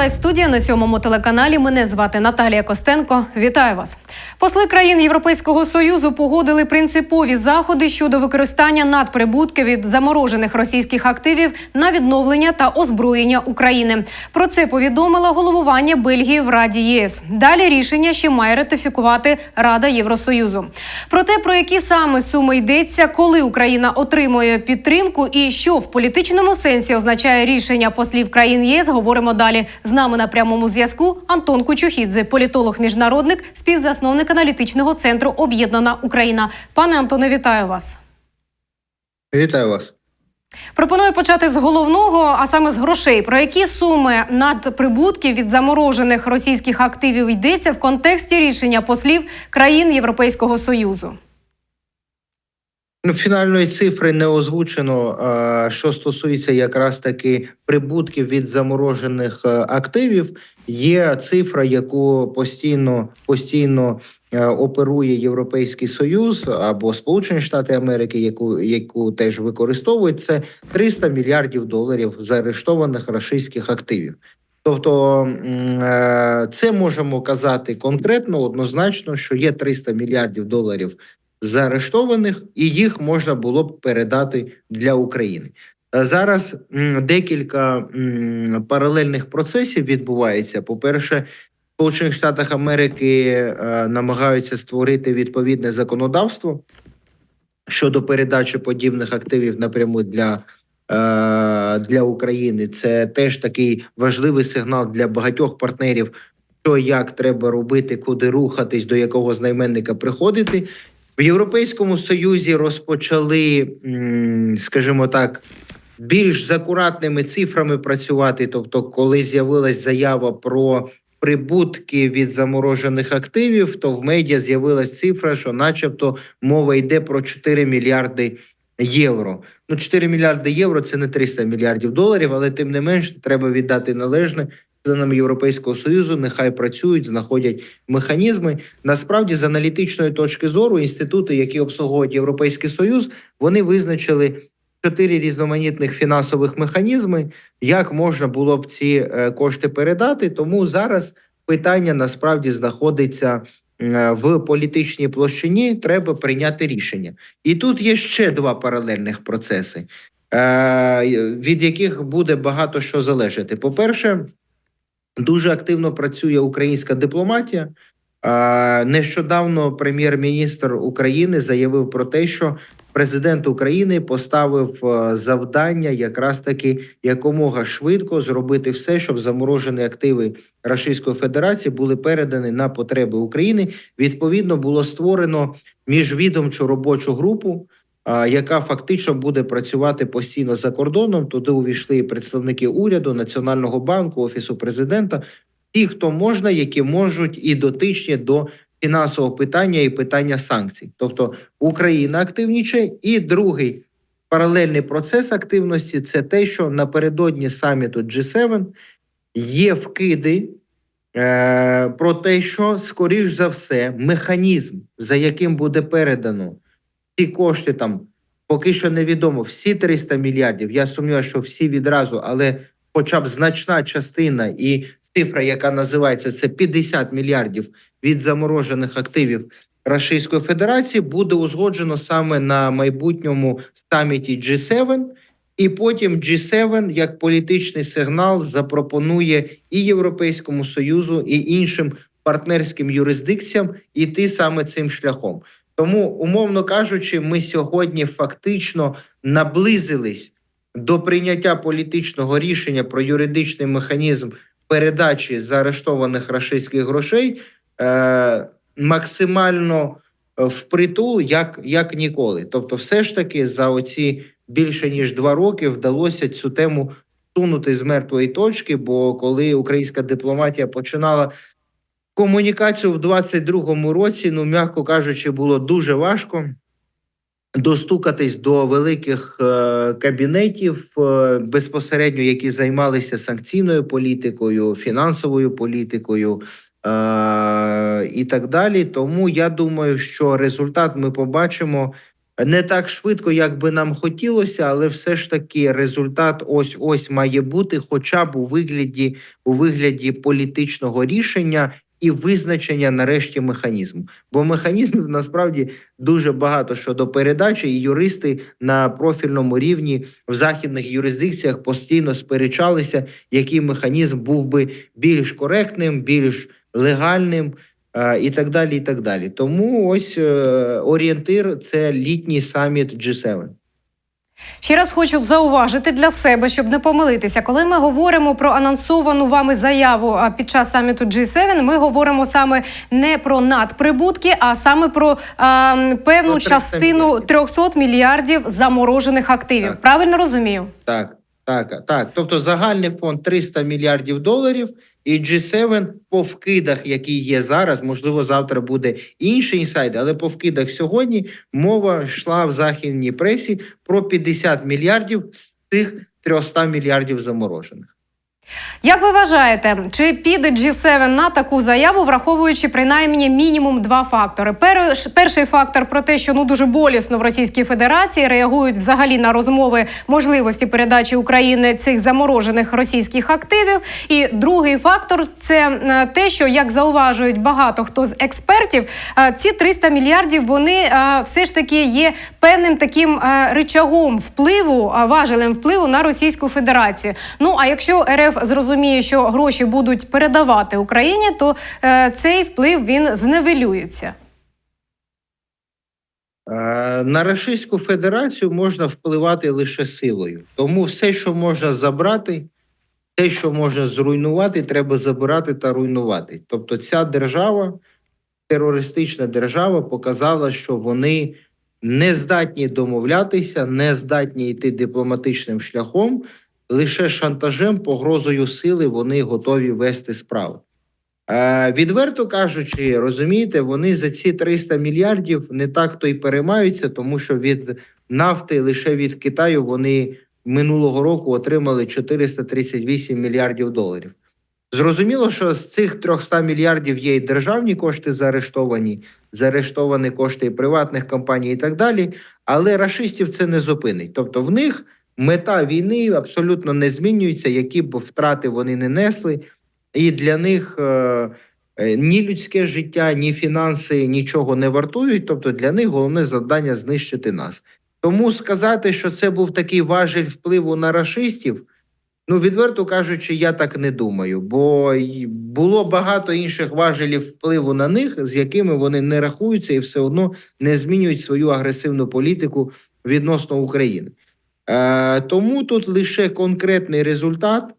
Лайв студія на сьомому телеканалі. Мене звати Наталія Костенко. Вітаю вас. Посли країн Європейського союзу погодили принципові заходи щодо використання надприбутків від заморожених російських активів на відновлення та озброєння України. Про це повідомила головування Бельгії в Раді ЄС. Далі рішення ще має ратифікувати Рада Євросоюзу. Про те, про які саме суми йдеться, коли Україна отримує підтримку і що в політичному сенсі означає рішення послів країн ЄС, говоримо далі. Нами на прямому зв'язку Антон Кучухідзе, політолог-міжнародник, співзасновник аналітичного центру Об'єднана Україна. Пане Антоне, вітаю вас. Вітаю вас. Пропоную почати з головного, а саме з грошей. Про які суми надприбутків від заморожених російських активів йдеться в контексті рішення послів країн Європейського союзу? Ну, фінальної цифри не озвучено. Що стосується якраз таки прибутків від заморожених е, активів, є цифра, яку постійно постійно е, оперує Європейський Союз або Сполучені Штати Америки, яку яку теж використовують. Це 300 мільярдів доларів заарештованих російських активів. Тобто е, це можемо казати конкретно, однозначно, що є 300 мільярдів доларів заарештованих, і їх можна було б передати для України. Е, Зараз декілька паралельних процесів відбувається. По-перше, в Сполучених Штатах Америки е, намагаються створити відповідне законодавство щодо передачі подібних активів напряму для, е, для України. Це теж такий важливий сигнал для багатьох партнерів, що як треба робити, куди рухатись, до якого знайменника приходити. В Європейському Союзі розпочали, скажімо так, більш з акуратними цифрами працювати. Тобто, коли з'явилась заява про прибутки від заморожених активів, то в медіа з'явилась цифра, що, начебто, мова йде про 4 мільярди євро. Ну, 4 мільярди євро це не 300 мільярдів доларів, але тим не менш треба віддати належне членам Європейського союзу. Нехай працюють, знаходять механізми. Насправді, з аналітичної точки зору, інститути, які обслуговують Європейський Союз, вони визначили чотири різноманітних фінансових механізми, як можна було б ці е, кошти передати. Тому зараз питання насправді знаходиться е, в політичній площині. Треба прийняти рішення. І тут є ще два паралельних процеси, е, від яких буде багато що залежати. По-перше, дуже активно працює українська дипломатія. Нещодавно прем'єр-міністр України заявив про те, що президент України поставив е, завдання якраз таки якомога швидко зробити все, щоб заморожені активи Російської Федерації були передані на потреби України. Відповідно, було створено міжвідомчу робочу групу. Яка фактично буде працювати постійно за кордоном? Туди увійшли представники уряду, Національного банку, офісу президента, ті, хто можна, які можуть і дотичні до фінансового питання і питання санкцій. Тобто Україна активнічає. І другий паралельний процес активності це те, що напередодні саміту G7 є вкиди е, про те, що скоріш за все механізм, за яким буде передано ці кошти там. Поки що невідомо всі 300 мільярдів. Я сумніваюся, що всі відразу, але хоча б значна частина і цифра, яка називається це 50 мільярдів від заморожених активів Російської Федерації, буде узгоджено саме на майбутньому саміті G7, і потім G7 як політичний сигнал запропонує і Європейському Союзу, і іншим партнерським юрисдикціям іти саме цим шляхом. Тому, умовно кажучи, ми сьогодні фактично наблизились до прийняття політичного рішення про юридичний механізм передачі заарештованих рашистських грошей е, максимально е, впритул, як, як ніколи. Тобто, все ж таки, за оці більше ніж два роки вдалося цю тему сунути з мертвої точки. Бо коли українська дипломатія починала комунікацію в 22-му році, ну м'яко кажучи, було дуже важко. Достукатись до великих е, кабінетів е, безпосередньо, які займалися санкційною політикою, фінансовою політикою е, і так далі. Тому я думаю, що результат ми побачимо Не так швидко, як би нам хотілося, але все ж таки результат ось ось має бути, хоча б у вигляді у вигляді політичного рішення і визначення нарешті механізму. Бо механізмів насправді дуже багато щодо передачі, і юристи на профільному рівні в західних юрисдикціях постійно сперечалися, який механізм був би більш коректним, більш легальним. І так далі, і так далі. Тому ось е, орієнтир це літній саміт G7. Ще раз хочу зауважити для себе, щоб не помилитися. Коли ми говоримо про анонсовану вами заяву під час саміту G7, ми говоримо саме не про надприбутки, а саме про а, певну Про частину мільярдів. 300 мільярдів заморожених активів. Так. Правильно розумію? Так, так, так. Тобто загальний фонд 300 мільярдів доларів, і G7 по вкидах, які є зараз, можливо, завтра буде інший інсайд, але по вкидах сьогодні мова йшла в західній пресі про 50 мільярдів з тих 300 мільярдів заморожених. Як ви вважаєте, чи піде G7 на таку заяву, враховуючи принаймні мінімум два фактори? Перш- Перший фактор про те, що ну дуже болісно в Російській Федерації реагують взагалі на розмови можливості передачі України цих заморожених російських активів. І другий фактор це е, те, що як зауважують багато хто з експертів, е, ці 300 мільярдів вони е, все ж таки є певним таким е, ричагом впливу, важелем впливу на Російську Федерацію. Ну а якщо РФ зрозуміє, що гроші будуть передавати Україні, то е, цей вплив він зневелюється. Е, На Російську Федерацію можна впливати лише силою. Тому все, що можна забрати, те, що можна зруйнувати, треба забирати та руйнувати. Тобто, ця держава, терористична держава, показала, що вони не здатні домовлятися, не здатні йти дипломатичним шляхом. Лише шантажем, погрозою сили вони готові вести справи. Е, відверто кажучи, розумієте, вони за ці 300 мільярдів не так то й переймаються, тому що від нафти лише від Китаю вони минулого року отримали 438 мільярдів доларів. Зрозуміло, що з цих 300 мільярдів є і державні кошти заарештовані, заарештовані кошти і приватних компаній, і так далі. Але рашистів це не зупинить. Тобто, в них мета війни абсолютно не змінюється, які б втрати вони не несли. І для них е, е, ні людське життя, ні фінанси нічого не вартують. Тобто для них головне завдання знищити нас. Тому сказати, що це був такий важель впливу на рашистів, ну відверто кажучи, я так не думаю, бо було багато інших важелів впливу на них, з якими вони не рахуються і все одно не змінюють свою агресивну політику відносно України. Е, тому тут лише конкретний результат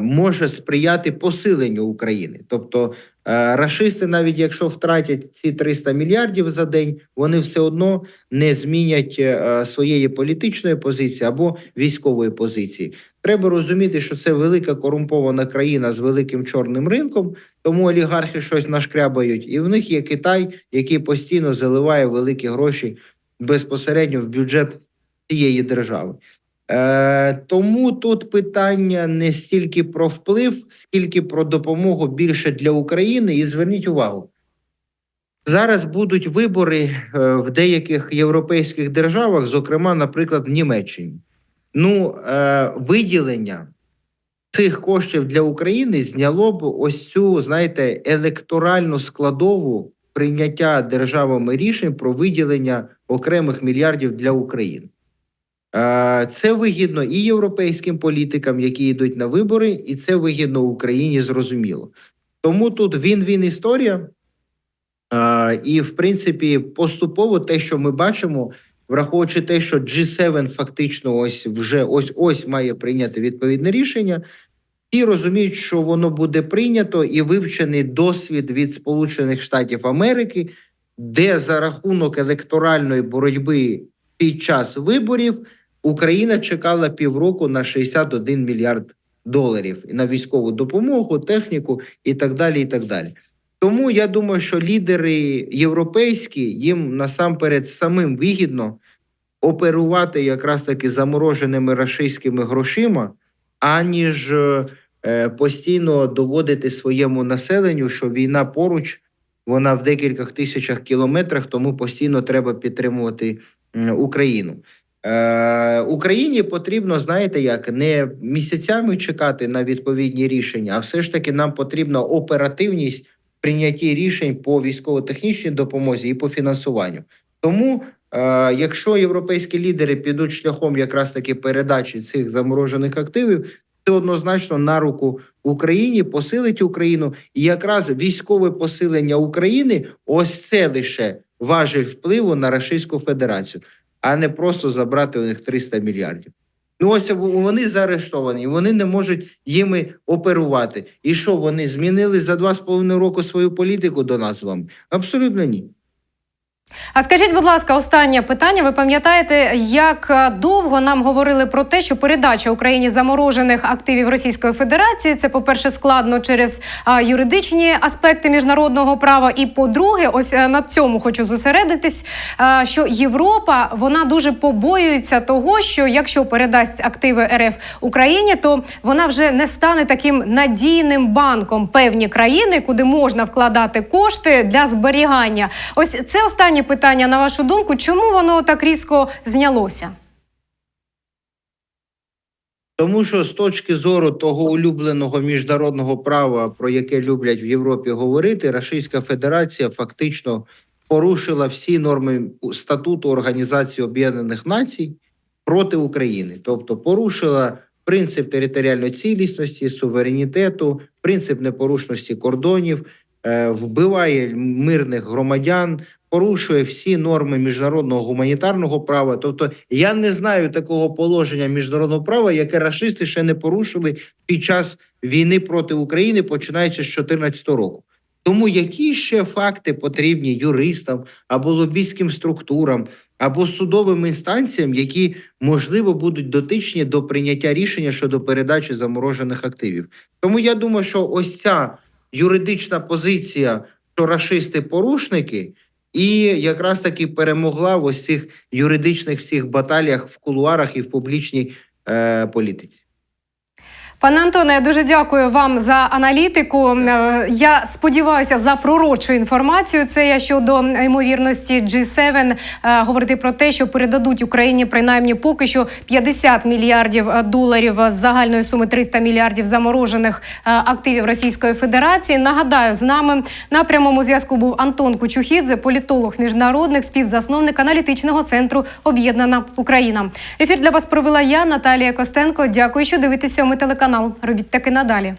може сприяти посиленню України. Тобто, е, рашисти, навіть якщо втратять ці 300 мільярдів за день, вони все одно не змінять е, своєї політичної позиції або військової позиції. Треба розуміти, що це велика корумпована країна з великим чорним ринком, тому олігархи щось нашкрябають, і в них є Китай, який постійно заливає великі гроші безпосередньо в бюджет цієї держави. Е, тому тут питання не стільки про вплив, скільки про допомогу більше для України. І зверніть увагу, зараз будуть вибори е, в деяких європейських державах, зокрема, наприклад, в Німеччині. Ну, е, виділення цих коштів для України зняло б ось цю, знаєте, електоральну складову прийняття державами рішень про виділення окремих мільярдів для України. Е, Це вигідно і європейським політикам, які йдуть на вибори, і це вигідно Україні, зрозуміло. Тому тут він-він історія. Е, І, в принципі, поступово те, що ми бачимо, враховуючи те, що G7 фактично ось вже ось ось має прийняти відповідне рішення. Всі розуміють, що воно буде прийнято і вивчений досвід від Сполучених Штатів Америки, де за рахунок електоральної боротьби під час виборів Україна чекала півроку на 61 мільярд доларів на військову допомогу, техніку і так далі. І так далі. Тому я думаю, що лідери європейські їм насамперед самим вигідно оперувати якраз таки замороженими рашистськими грошима, аніж е, постійно доводити своєму населенню, що війна поруч вона в декількох тисячах кілометрах, тому постійно треба підтримувати Україну. Е, Україні потрібно, знаєте, як не місяцями чекати на відповідні рішення, а все ж таки нам потрібна оперативність прийнятті рішень по військово-технічній допомозі і по фінансуванню. Тому, е, якщо європейські лідери підуть шляхом якраз таки передачі цих заморожених активів, це однозначно на руку Україні посилить Україну, і якраз військове посилення України ось це лише важель впливу на Російську Федерацію, а не просто забрати у них 300 мільярдів. Ну ось вони заарештовані, вони не можуть їми оперувати. І що вони змінили за два з половиною року свою політику до нас з вами? Абсолютно ні. А скажіть, будь ласка, останнє питання. Ви пам'ятаєте, як е, довго нам говорили про те, що передача Україні заморожених активів Російської Федерації це, по-перше, складно через а, юридичні аспекти міжнародного права. І по-друге, ось е, на цьому хочу зосередитись. е, Що Європа вона дуже побоюється того, що якщо передасть активи РФ Україні, то вона вже не стане таким надійним банком певні країни, куди можна вкладати кошти для зберігання. Ось це останнє питання. На вашу думку, чому воно так різко знялося? Тому що з точки зору того улюбленого міжнародного права, про яке люблять в Європі говорити, Російська Федерація фактично порушила всі норми статуту Організації Об'єднаних Націй проти України, тобто порушила принцип територіальної цілісності, суверенітету, принцип непорушності кордонів, вбиває мирних громадян, порушує всі норми міжнародного гуманітарного права. Тобто, я не знаю такого положення міжнародного права, яке рашисти ще не порушили під час війни проти України, починаючи з 2014 року. Тому які ще факти потрібні юристам або лобійським структурам, або судовим інстанціям, які можливо будуть дотичні до прийняття рішення щодо передачі заморожених активів? Тому я думаю, що ось ця юридична позиція, що рашисти порушники, і якраз таки перемогла в ось цих юридичних всіх баталіях в кулуарах і в публічній е, політиці. Пане Антоне, я дуже дякую вам за аналітику. Е, Я сподіваюся за пророчу інформацію. Це я щодо ймовірності G7 е, говорити про те, що передадуть Україні принаймні поки що 50 мільярдів е, доларів з загальної суми 300 мільярдів заморожених активів Російської Федерації. Нагадаю, з нами на прямому зв'язку був Антон Кучухідзе, політолог міжнародник, співзасновник аналітичного центру Об'єднана Україна. Ефір для вас провела я, Наталія Костенко. Дякую, що дивитеся сьомий телеканал. Робіть таки надалі.